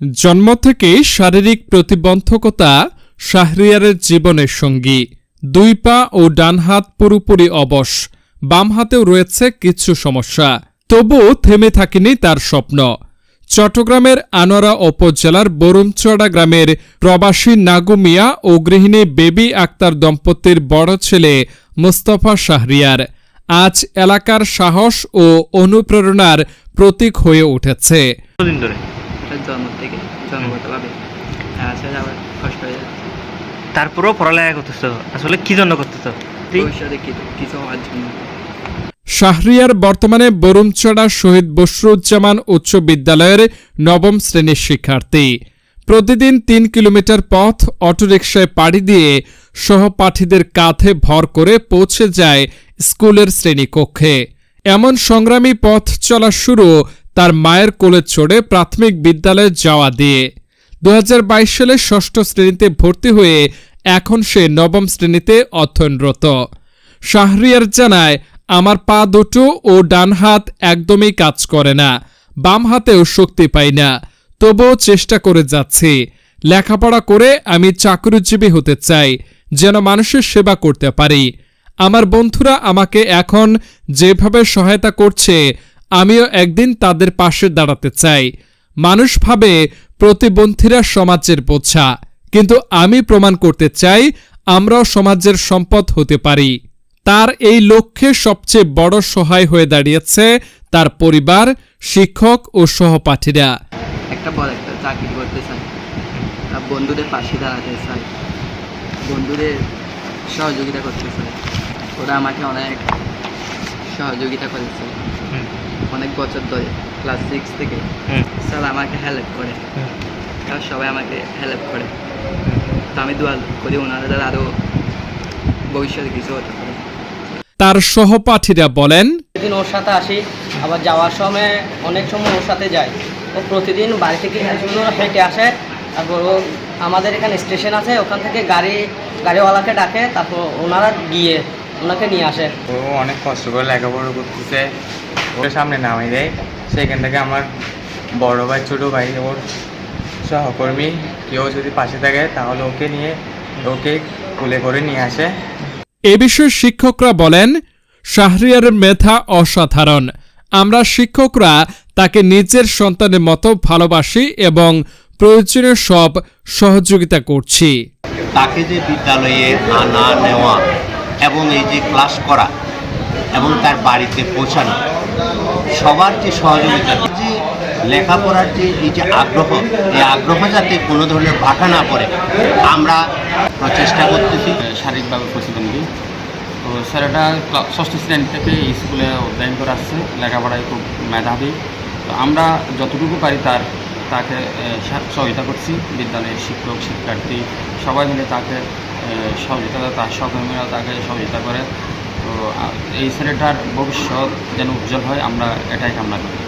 জন্ম থেকেই শারীরিক প্রতিবন্ধকতা শাহরিয়ারের জীবনের সঙ্গী। দুই পা ও ডান হাত পুরোপুরি অবশ, বাম হাতেও রয়েছে কিছু সমস্যা। তবুও থেমে থাকেনি তার স্বপ্ন। চট্টগ্রামের আনোয়ারা উপজেলার বরুমচড়া গ্রামের প্রবাসী নাগু মিয়া ও গৃহিণী বেবি আক্তার দম্পতির বড় ছেলে মোস্তফা শাহরিয়ার আজ এলাকার সাহস ও অনুপ্রেরণার প্রতীক হয়ে উঠেছে কতদিন ধরে এটা জন্ম থেকে জন্মগতভাবে আসা যাওয়ার কষ্ট হয়ে যাচ্ছে। তারপরেও পড়ালেখা করতেছ? আসলে কি জন্য করতেছ? ভবিষ্যতে কিছু হওয়ার জন্য। শাহরিয়ার বর্তমানে বরুমচড়া শহীদ বসরুজ্জামান উচ্চ বিদ্যালয়ের নবম শ্রেণির শিক্ষার্থী। প্রতিদিন তিন কিলোমিটার পথ অটোরিকশায় পাড়ি দিয়ে সহপাঠীদের কাঁধে ভর করে পৌঁছে যায় স্কুলের শ্রেণীকক্ষে। এমন সংগ্রামী পথ চলা শুরু তার মায়ের কোলে চড়ে প্রাথমিক বিদ্যালয়ে যাওয়া দিয়ে। দু হাজার বাইশ সালে ষষ্ঠ শ্রেণীতে ভর্তি হয়ে এখন সে নবম শ্রেণীতে অধ্যয়নরত। শাহরিয়ার জানায়, আমার পা দুটো ও ডান হাত একদমই কাজ করে না, বাম হাতেও শক্তি পাই না, তবুও চেষ্টা করে যাচ্ছি। লেখাপড়া করে আমি চাকরিজীবী হতে চাই, যেন মানুষের সেবা করতে পারি। আমার বন্ধুরা আমাকে এখন যেভাবে সহায়তা করছে, আমিও একদিন তাদের পাশে দাঁড়াতে চাই। মানুষ ভাবে প্রতিবন্ধীরা সমাজের বোঝা। কিন্তু আমি প্রমাণ করতে চাই আমরাও সমাজের সম্পদ হতে পারি। তার এই লক্ষ্যে সবচেয়ে বড় সহায় হয়ে দাঁড়িয়েছে তার পরিবার শিক্ষক ও সহপাঠীরা। একটা বড় একটা চাকরি করতে চাই। বন্ধুদের পাশে দাঁড়াতে চাই। বন্ধুদের সহযোগিতা করতে চাই। ওরা আমাকে অনেক সহযোগিতা করেছে। অনেক বছর ধরে ক্লাস সিক্স থেকে। স্যার আমাকে হেল্প করে। আর সবাই আমাকে হেল্প করে। তো আমি দোয়া করি ওনারা যারা আরও ভবিষ্যতে কিছু হতে পারে। তার সহপাঠীরা বলেন প্রতিদিন ওর সাথে আসি আবার যাওয়ার সময় অনেক সময় ওর সাথে যাই। ও প্রতিদিন বাড়ি থেকে সুন্দর হেঁটে আসে। তারপর ও আমাদের এখানে স্টেশন আছে ওখান থেকে গাড়ি গাড়িওয়ালাকে ডাকে তারপর ওনারা গিয়ে ওনাকে নিয়ে আসে। ও অনেক কষ্ট করে লেখাপড়া করতেছে। ওর সামনে নামিয়ে দেয়। সেখান থেকে আমার বড় ভাই ছোট ভাই ওর সহকর্মী কেউ যদি পাশে থাকে তাহলে ওকে নিয়ে ওকে কুলে করে নিয়ে আসে। এ বিষয়ে শিক্ষকরা বলেন শাহরিয়ারের মেধা অসাধারণ। আমরা শিক্ষকরা তাকে নিজের সন্তানের মতো ভালোবাসি এবং প্রয়োজনীয় সব সহযোগিতা করছি। তাকে যে বিদ্যালয়ে আনা নেওয়া এবং এই যে ক্লাস করা এবং তার বাড়িতে পৌঁছানো সবার যে সহযোগিতা, যে লেখাপড়ার যে এই যে আগ্রহ, এই আগ্রহ যাতে কোনো ধরনের বাধা না পড়ে, আমরা প্রচেষ্টা করতেছি। শারীরিকভাবে প্রতিবন্ধী তো ছেলেটা ক্লা- ষষ্ঠ শ্রেণি থেকে স্কুলে অধ্যয়ন করে আসছে, লেখাপড়ায় খুব মেধাবী। তো আমরা যতটুকু পারি তার, তাকে সহযোগিতা করছি, বিদ্যালয়ের শিক্ষক, শিক্ষার্থী, সবাই মিলে তাকে সহযোগিতা, তার সহকর্মীরা তাকে সহযোগিতা করে। তো এই ছেলেটার ভবিষ্যৎ যেন উজ্জ্বল হয় আমরা এটাই কামনা করি।